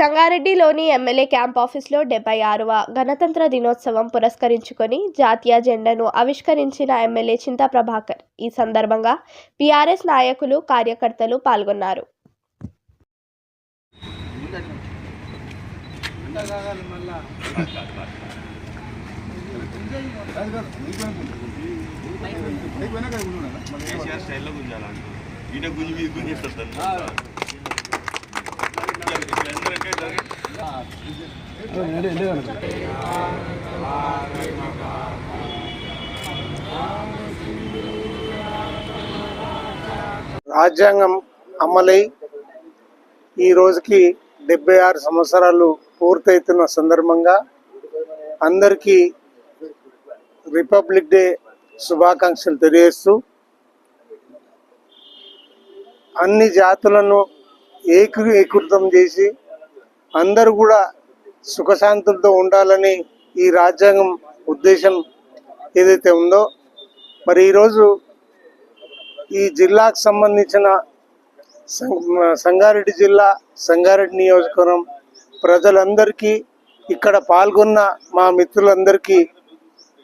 సంగారెడ్డిలోని MLA camp ఆఫీస్లో డెబ్బై ఆరవ గణతంత్ర దినోత్సవం పురస్కరించుకొని జాతీయ జెండాను ఆవిష్కరించిన ఎమ్మెల్యే చింతా ప్రభాకర్. ఈ సందర్భంగా పీఆర్ఎస్ నాయకులు కార్యకర్తలు పాల్గొన్నారు. గుంజి రాజ్యాంగం అమలై ఈ రోజుకి డెబ్బై ఆరు సంవత్సరాలు పూర్తవుతున్న సందర్భంగా అందరికీ రిపబ్లిక్ డే శుభాకాంక్షలు తెలియజేస్తూ అన్ని జాతులను ఏకీకృతం చేసి అందరూ కూడా సుఖశాంతులతో ఉండాలని ఈ రాజ్యాంగం ఉద్దేశం ఏదైతే ఉందో మరి ఈరోజు ఈ జిల్లాకు సంబంధించిన సం- సంగారెడ్డి జిల్లా సంగారెడ్డి నియోజకవర్గం ప్రజలందరికీ ఇక్కడ పాల్గొన్న మా మిత్రులందరికీ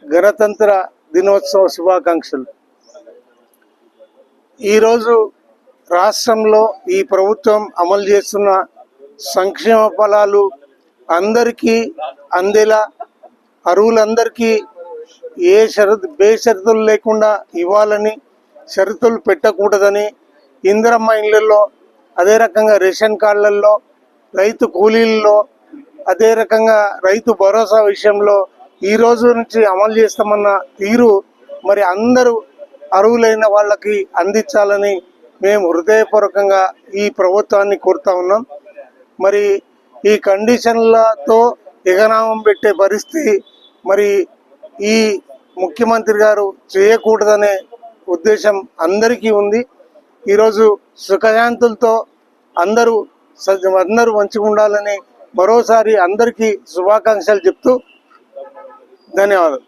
గణతంత్ర దినోత్సవ శుభాకాంక్షలు. ఈరోజు రాష్ట్రంలో ఈ ప్రభుత్వం అమలు చేస్తున్న సంక్షేమ ఫలాలు అందరికీ అందేలా అరువులందరికీ ఏ షరతు బేషరతులు లేకుండా ఇవ్వాలని షరతులు పెట్టకూడదని ఇందిరమ్మ ఇళ్ళలో అదే రకంగా రేషన్ కార్డులలో రైతు కూలీలలో అదే రకంగా రైతు భరోసా విషయంలో ఈ రోజు నుంచి అమలు చేస్తామన్న తీరు మరి అందరూ అరువులైన వాళ్ళకి అందించాలని మేము హృదయపూర్వకంగా ఈ ప్రభుత్వాన్ని కోరుతా ఉన్నాం. మరి ఈ కండిషన్లతో ఎగనామం పెట్టే పరిస్థితి మరి ఈ ముఖ్యమంత్రి గారు చేయకూడదనే ఉద్దేశం అందరికీ ఉంది. ఈరోజు సుఖశాంతులతో అందరూ అందరూ మంచిగా ఉండాలని మరోసారి అందరికీ శుభాకాంక్షలు చెప్తూ ధన్యవాదాలు.